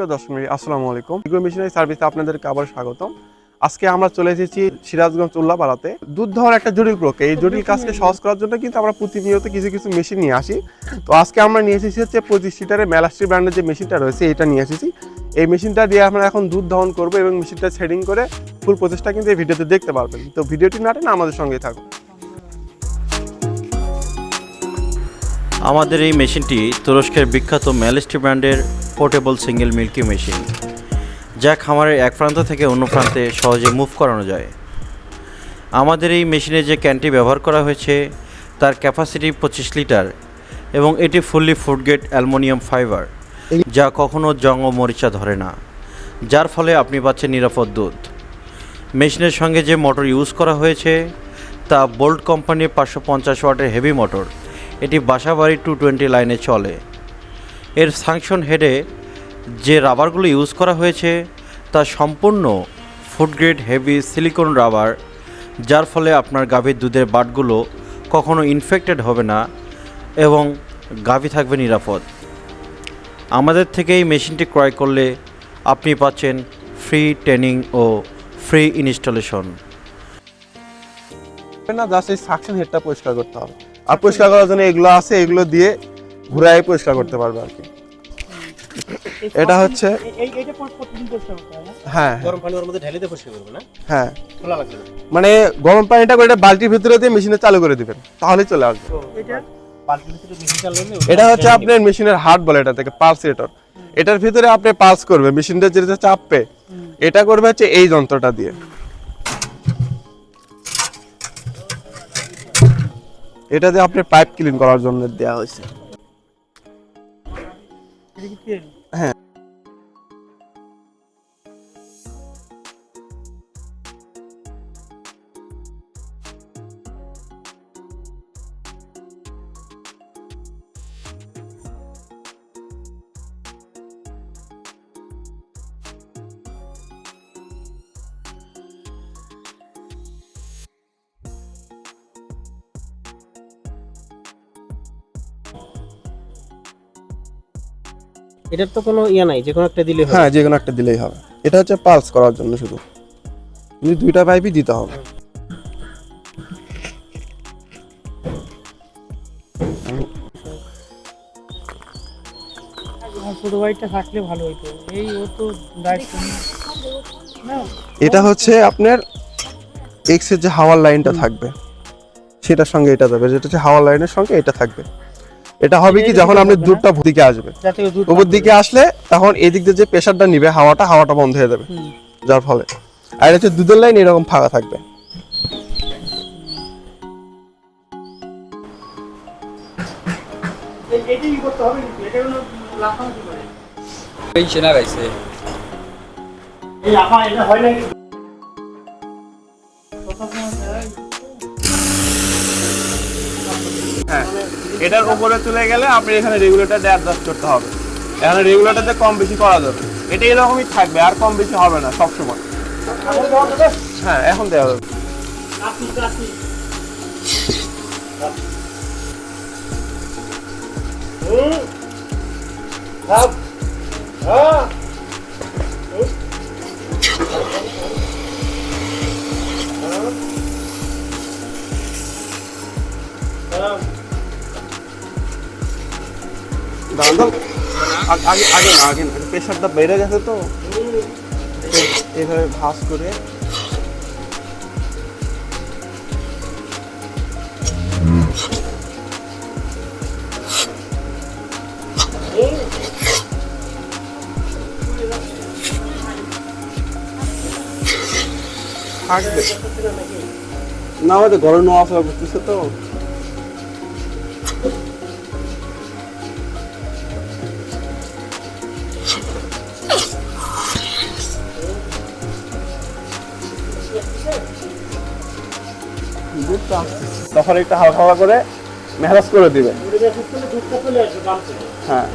সুপ্রিয় দর্শক আসসালামু আলাইকুম। ইগ্রো মিশনারি সার্ভিসে আপনাদেরকে আবার স্বাগতম। আজকে আমরা চলে এসেছি সিরাজগঞ্জ উল্লাপাড়াতে। দুধ ধোয়ার একটা জটিল প্রক্রিয়া। এই জটিল কাজকে সহজ করার জন্য কিন্তু আমরা প্রতিনিয়ত কিছু কিছু মেশিন নিয়ে আসি। তো আজকে আমরা নিয়ে এসেছি হচ্ছে পঁচিশ সিটারের মেলাস্ট্রি ব্র্যান্ডের যে মেশিনটা রয়েছে, এটা নিয়ে এসেছি। এই মেশিনটা দিয়ে আমরা এখন দুধ দহন করব এবং মেশিনটা সেটিং করে ফুল প্রচেষ্টা কিন্তু এই ভিডিওতে দেখতে পারবেন। তো ভিডিওটি না আমাদের সঙ্গে থাকুন। আমাদের এই মেশিনটি তুরস্কের বিখ্যাত ম্যালেস্টি ব্র্যান্ডের পোর্টেবল সিঙ্গেল মিল্কি মেশিন যা খামারের এক প্রান্ত থেকে অন্য প্রান্তে সহজে মুভ করানো যায়। আমাদের এই মেশিনে যে ক্যানটি ব্যবহার করা হয়েছে, তার ক্যাপাসিটি পঁচিশ লিটার এবং এটি fully food grade aluminium fibre যা কখনও জং ও মরিচা ধরে না, যার ফলে আপনি পাচ্ছেন নিরাপদ দুধ। মেশিনের সঙ্গে যে মোটর ইউজ করা হয়েছে, তা বোল্ট কোম্পানির পাঁচশো পঞ্চাশ ওয়াটের হেভি মোটর এটি বাসাবাড়ি টু টোয়েন্টি লাইনে চলে। এর সাংশন হেডে যে রাবারগুলো ইউজ করা হয়েছে, তা সম্পূর্ণ food grade heavy silicon rubber যার ফলে আপনার গাভীর দুধের বাটগুলো কখনো ইনফেক্টেড হবে না এবং গাভী থাকবে নিরাপদ। আমাদের থেকে এই মেশিনটি ক্রয় করলে আপনি পাচ্ছেন ফ্রি ট্রেনিং ও ফ্রি ইনস্টলেশন না জাস্ট এই সাকশন হেডটা পরিষ্কার করতে হবে। আর পরিষ্কার করার জন্য এগুলো আছে, এগুলো দিয়ে ঘুরাই পরিষ্কার করতে পারবে আর কি। এটা হচ্ছে- হয় হ্যাঁ। গরম পানি ওর মধ্যে ঢেলে দিয়ে পরিষ্কার করবে না? হ্যাঁ। খোলা লাগবে মানে গরম পানিটা করে বালতির ভিতরে দিয়ে মেশিনে চালু করে দিবেন তাহলে চলে আসবে। এটা? বালতির ভিতরে মেশিন চালালে এটা হচ্ছে আপনার মেশিনের হার্ট বলে এটা থেকে পালসেটর এটার ভিতরে আপনি পালস করবে মেশিনটা যেটা চাপবে এটা করবে হচ্ছে এই যন্ত্রটা দিয়ে। এটা দিয়ে আপনি পাইপ ক্লিন করার জন্য দেওয়া হয়েছে। এটা এটার তো কোনো ইয়া নাই যে কোনো একটা দিলেই হবে। হ্যাঁ যে কোনো একটা দিলেই হবে। এটা হচ্ছে পালস করার জন্য শুধু। কিন্তু দুইটা পাইপই দিতে হবে। ছোট ভাইটা থাকলে ভালো হতো এই ও তো দায়িত্ব নেই। না। এটা হচ্ছে আপনার এক্সের যে হাওয়ার লাইনটা থাকবে সেটার সঙ্গে এটা যাবে। যেটা হচ্ছে হাওয়ার লাইনের সঙ্গে এটা থাকবে। এটা হবে কি যখন আপনি দুধটা দিকে আসবে। যাতে উপর দিকে আসলে তখন এদিক দিয়ে যে প্রেশারটা নিবে হাওয়াটা হাওয়াটা বন্ধ হয়ে যাবে। যার ফলে। আর এটা হচ্ছে দুধের লাইন এরকম ফাঁকা থাকবে। এই- এইটাই করতে হবে কিন্তু এটা কোনো লাফানো কি করে এই চেনা গাইছে। এই আপা এটা হয় নাকি? এটার উপরে চলে গেলে আপনি এখানে রেগুলেটরটা অ্যাডজাস্ট করতে হবে। এখানে রেগুলেটরতে কম বেশি করা যাবে। এটা এরকমই থাকবে, আর কম বেশি হবে না সব সময় এখন দেওয়া যাবে? হ্যাঁ এখন দেওয়া যাবে। হুম। হ্যাঁ। দাঁড়ান। আগে আগে না আগে না। প্রেশারটা বেড়ে গেছে তো। এইভাবে ভাঁজ করে। থাকবে। না, আমাদের ঘরে নোয়া ফেলা করতেছে তো। তখন একটু হালকা হালকা করে মেহরাজ করে থেকে হ্যাঁ।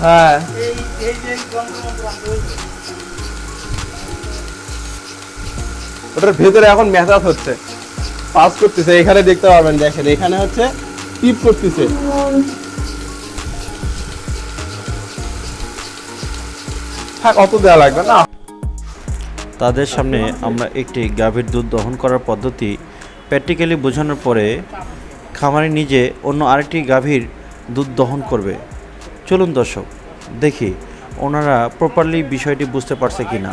হ্যাঁ। ওটার ভেতরে এখন ম্যাসাজ হচ্ছে। পাস করতেছে, এখানে দেখতে পারবেন দেখেন, এখানে হচ্ছে টিপ করতেছে। থাক, অত দেওয়া লাগবে না। তাদের সামনে আমরা একটি গাভীর দুধ দহন করার পদ্ধতি প্র্যাকটিক্যালি বোঝানোর পরে খামারি নিজে অন্য আরেকটি গাভীর দুধ দহন করবে। চলুন দর্শক, দেখি ওনারা প্রপারলি বিষয়টি বুঝতে পারছে কি না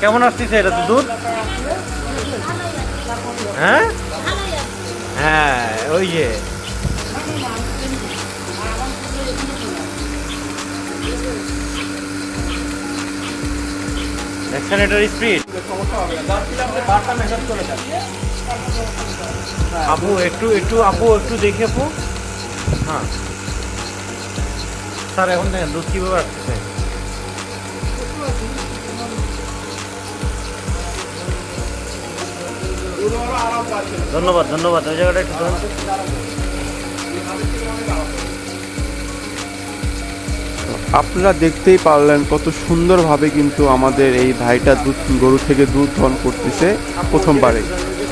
কেমন আসতেছে এটা তো দুধ? হ্যাঁ? হ্যাঁ ওই যে। দেখছেন এটার স্পিড? আপু, একটু একটু, আপু, একটু দেখে আপু। হ্যাঁ। স্যার, এখন দেখেন দুধ কীভাবে আসতেছে? ধন্যবাদ ধন্যবাদ। ওই জায়গাটা একটু আপনারা দেখতেই পারলেন কত সুন্দরভাবে কিন্তু আমাদের এই ভাইটা দুধ গরু থেকে দুধ ধন করতেছে প্রথমবারে।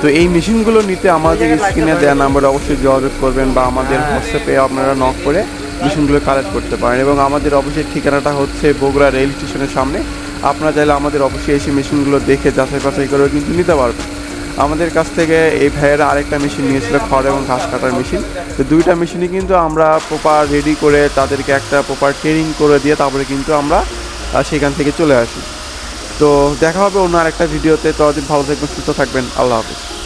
তো এই মেশিনগুলো নিতে আমাদের স্ক্রিনে দেওয়া নাম্বারে অবশ্যই যোগাযোগ করবেন বা আমাদের হোয়াটসঅ্যাপে আপনারা নক করে মেশিনগুলো কালেক্ট করতে পারেন এবং আমাদের অবশ্যই ঠিকানাটা হচ্ছে বগুড়া রেল স্টেশনের সামনে। আপনারা চাইলে আমাদের অবশ্যই এসে মেশিনগুলো দেখে যাচাই বাছাই করেও কিন্তু নিতে পারবেন। আমাদের কাছ থেকে এই ভাইয়েরা আরেকটা মেশিন নিয়েছিল, খড় এবং ঘাস কাটার মেশিন তো দুইটা মেশিনই কিন্তু আমরা প্রপার রেডি করে তাদেরকে একটা প্রপার ট্রেনিং করে দিয়ে তারপরে কিন্তু আমরা সেখান থেকে চলে আসি। তো দেখা হবে অন্য আরেকটা ভিডিওতে ততদিন ভালো থাকবেন, সুস্থ থাকবেন। আল্লাহ হাফিজ।